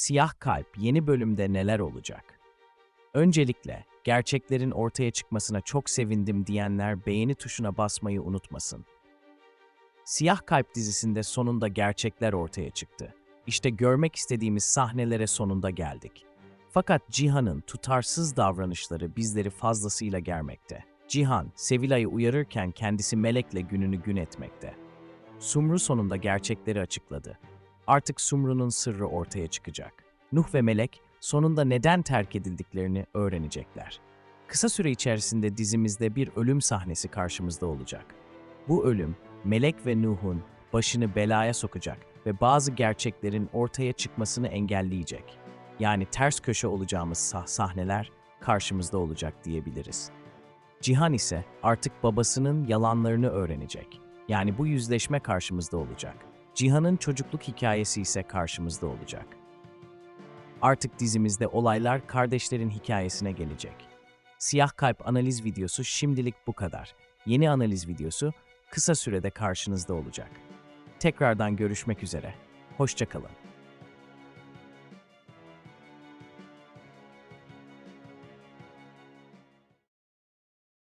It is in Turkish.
Siyah Kalp yeni bölümde neler olacak? Öncelikle gerçeklerin ortaya çıkmasına çok sevindim diyenler beğeni tuşuna basmayı unutmasın. Siyah Kalp dizisinde sonunda gerçekler ortaya çıktı. İşte görmek istediğimiz sahnelere sonunda geldik. Fakat Cihan'ın tutarsız davranışları bizleri fazlasıyla germekte. Cihan, Sevilay'ı uyarırken kendisi Melek'le gününü gün etmekte. Sumru sonunda gerçekleri açıkladı. Artık Sumru'nun sırrı ortaya çıkacak. Nuh ve Melek sonunda neden terk edildiklerini öğrenecekler. Kısa süre içerisinde dizimizde bir ölüm sahnesi karşımızda olacak. Bu ölüm, Melek ve Nuh'un başını belaya sokacak ve bazı gerçeklerin ortaya çıkmasını engelleyecek. Yani ters köşe olacağımız sah- sahneler karşımızda olacak diyebiliriz. Cihan ise artık babasının yalanlarını öğrenecek. Yani bu yüzleşme karşımızda olacak. Cihan'ın çocukluk hikayesi ise karşımızda olacak. Artık dizimizde olaylar kardeşlerin hikayesine gelecek. Siyah Kalp analiz videosu şimdilik bu kadar. Yeni analiz videosu kısa sürede karşınızda olacak. Tekrardan görüşmek üzere. Hoşçakalın.